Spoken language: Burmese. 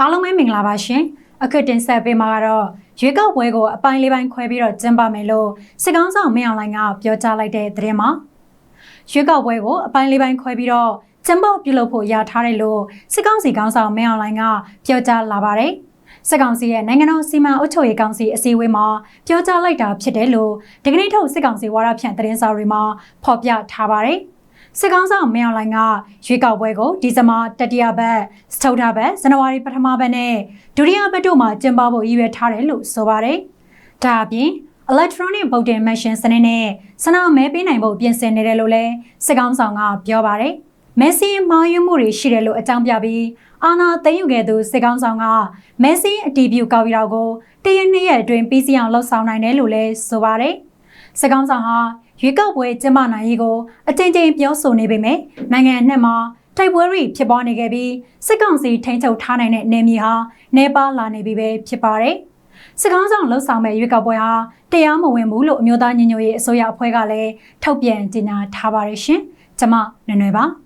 အားလုံးပဲမင်္ဂလာပါရှင်အခုတင်ဆက်ပေးမှာကတော့ရွေးကောက်ပွဲကိုအပိုင်းလေးပိုင်းခွဲပြီးတော့ကျင်းပမယ်လို့စစ်ကောင်ဆောင်မင်းအောင်လှိုင်ကပြောကြားလိုက်တဲ့သတင်းမှာရွေးကောက်ပွဲကိုအပိုင်းလေးပိုင်းခွဲပြီးတော့ကျင်းပပြုလုပ်ဖို့ရထားတယ်လို့စစ်ကောင်စီကောင်ဆောင်မင်းအောင်လှိုင်ကပြောကြားလာပါတယ်စစ်ကောင်စီရဲ့နိုင်ငံတော်စီမံအုပ်ချုပ်ရေးကောင်စီအစည်းအဝေးမှာပြောကြားလိုက်တာဖြစ်တယ်လို့ဒီကနေ့ထုတ်စစ်ကောင်စီဝါဒဖြန့်သတင်းစာတွေမှာဖော်ပြထားပါတယ်။ စစ်ကောင်းဆောင်မင်းအောင်လှိုင်ကရွေးကောက်ပွဲကိုဒီဇင်ဘာတတိယပတ်စတုထဘတ်ဇန်နဝါရီပထမပတ်နဲ့ဒုတိယပတ်တို့မှာကျင်းပဖို့ရည်ရွယ်ထားတယ်လို့ဆိုပါတယ်။ဒါအပြင် electronic voting machine စနစ်နဲ့စနမဲပေးနိုင်ဖို့ပြင်ဆင်နေတယ်လို့လည်းစစ်ကောင်းဆောင်ကပြောပါတယ်။မဲဆီမာယူမှုတွေရှိတယ်လို့အကြောင်းပြပြီးအာနာသိမ်းယူခဲ့သူစစ်ကောင်းဆောင်ကမဲဆီအတီးပြူကောက်ပြီးတော့ကိုတရက်နှစ်ရက်အတွင်းပြီးစီအောင်လှုပ်ဆောင်နိုင်တယ်လို့လည်းဆိုပါတယ်။စစ်ကောင်းဆောင်ဟာ ရွေးကောက်ပွဲကျင်းပနိုင်ရေးကိုအကြိမ်ကြိမ်ပြောဆိုနေပေမဲ့နိုင်ငံအနှံ့မှာတိုက်ပွဲတွေဖြစ်ပွားနေခဲ့ပြီးစစ်ကောင်စီထိန်းချုပ်ထားနိုင်တဲ့နေမြေဟာနေပါလာနေပြီပဲဖြစ်ပါတယ်။စစ်ကောင်းဆောင်လှုပ်ဆောင်မဲ့ရွေးကောက်ပွဲဟာတရားမဝင်ဘူးလို့အမျိုးသားညီညွတ်ရေးအစိုးရအဖွဲ့ကလည်းထုတ်ပြန်ကြေညာထားပါတယ်ရှင်။ကျွန်မနွယ်နွယ်ပါ။